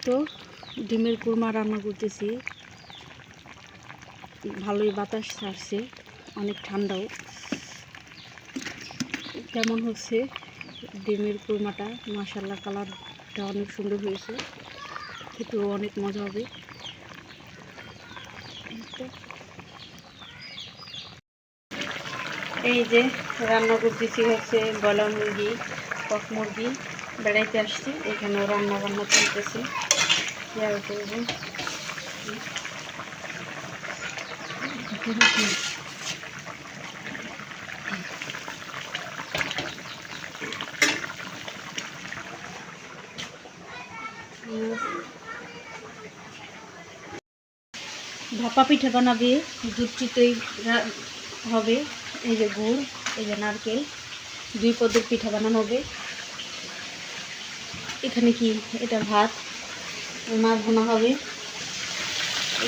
তো ডিমের কুরমা রান্না করতেছি। ভালোই বাতাস ছাড়ছে, অনেক ঠান্ডাও। কেমন হচ্ছে ডিমের কুরমাটা? মাসাল্লাহ কালারটা অনেক সুন্দর হয়েছে। খেতেও অনেক মজা হবে। এই যে রান্না করতেছি হচ্ছে ব্রয়লার মুরগি কক মুরগি। বেড়াইতে আসছি। এখানেও রান্না বান্না চলতেছে। শেয়ার করব ভাপা পিঠা বানাবে, দুধ চিতই রা- হবে, এই যে গুড়, এই যে নারকেল, দুই পদের পিঠা বানানো হবে। এখানে কি? এটা ভাত। মাছ বোনা হবে।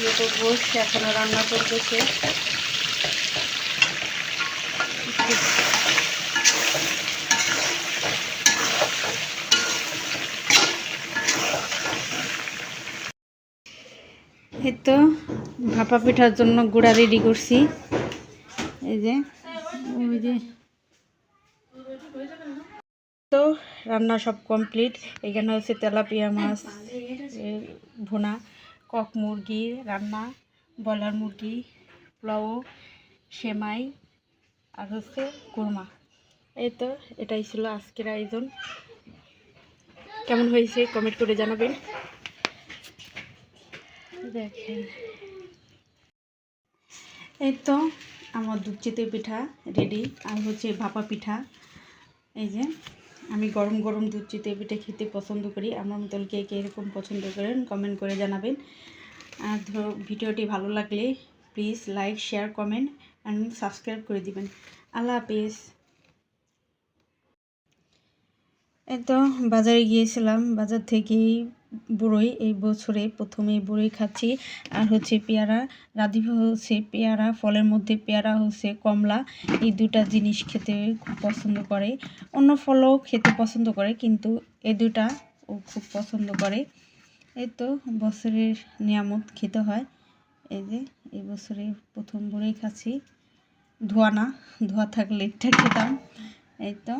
যে তো গোস এখনও রান্না করতেছে। এই তো, ভাপা পিঠার জন্য গুঁড়া রেডি করছি। এই যে, ওই যে তো রান্না সব কমপ্লিট। এখানে হচ্ছে তেলাপিয়া মাছ ভুনা, কক মুরগি রান্না, ব্রয়লার মুরগি, পোলাও, সেমাই আর হচ্ছে কুরমা। এই তো এটাই ছিল আজকের আয়োজন। কেমন হয়েছে কমেন্ট করে জানাবেন। দেখেন। এই তো আমার দুধ পিঠা রেডি আর হচ্ছে ভাপা পিঠা। এই যে আমি গরম গরম দুধ চিতে পিঠে খেতে পছন্দ করি। আমার মতন কে কে এরকম পছন্দ করেন কমেন্ট করে জানাবেন। আর ধরো ভিডিওটি ভালো লাগলে please like share comment and subscribe করে দিবেন। আল্লাহ হাফিজ। এই তো বাজারে গিয়েছিলাম, বাজার থেকেই বড়ই এই বছরে প্রথমে বড়ই খাচ্ছি। আর হচ্ছে পেয়ারা রাধিভা হচ্ছে পেয়ারা, ফলের মধ্যে পেয়ারা হচ্ছে কমলা। এই দুটা জিনিস খেতে খুব পছন্দ করে। অন্য ফলও খেতে পছন্দ করে, কিন্তু এই দুটা ও খুব পছন্দ করে। এই তো বছরের নিয়ামত খেতে হয়। এই যে, এই বছরে প্রথম বড়ই খাচ্ছি। ধোয়া না, ধোয়া থাকলে এটা খেতাম। এই তো।